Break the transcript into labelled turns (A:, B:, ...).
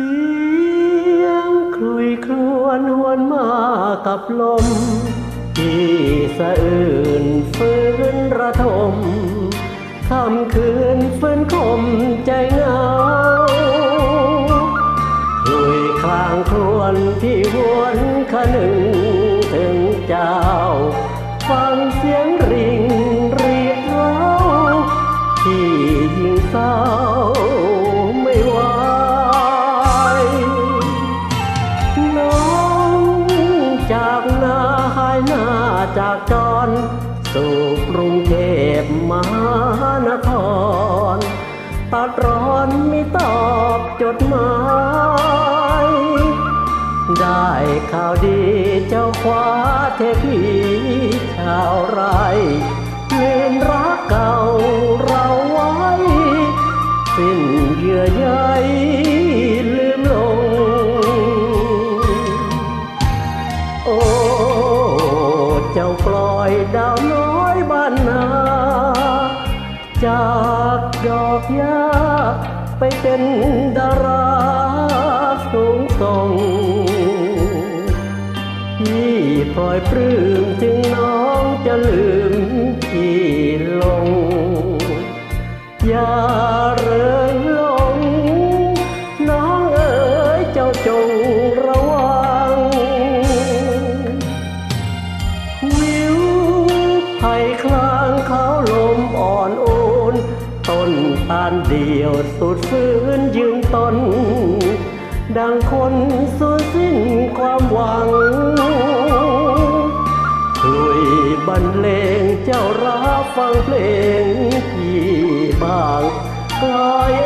A: สียงคลุยครวนวนมากับลม ที่สะอื่นฟื้นระทมค่ำคืนฟื้นคมใจเงาคลุยคลางครวนที่หวนขนึงถึงเจ้า ฟังเสียงริงเรียกเราที่ยิ่งเศร้าายหน้าจากจร สู่กรุงเทพมหานครตัดร้อนไม่ตอบจดหมาย ได้ข่าวดีเจ้าคว้าเทพีชาวไร่ลืมรักเก่าเราไว้ สิ้นเยื่อใยลืมลง โอ้ อยดาวน้อยบ้านนา จากดอกหญ้าไปเป็นดาราสูงส่งพี่พลอยปลื้มถึงน้องจะลืมพี่ลงอย่า ผ่คลางเขาลมอ่อนโอนต้นตาลเดียวสุดฟื้นยืนต้น ดังคนสูญสิ้นความหวังช่วยบรรเลงเจ้ารับฟังเพลงพี่บางกลอย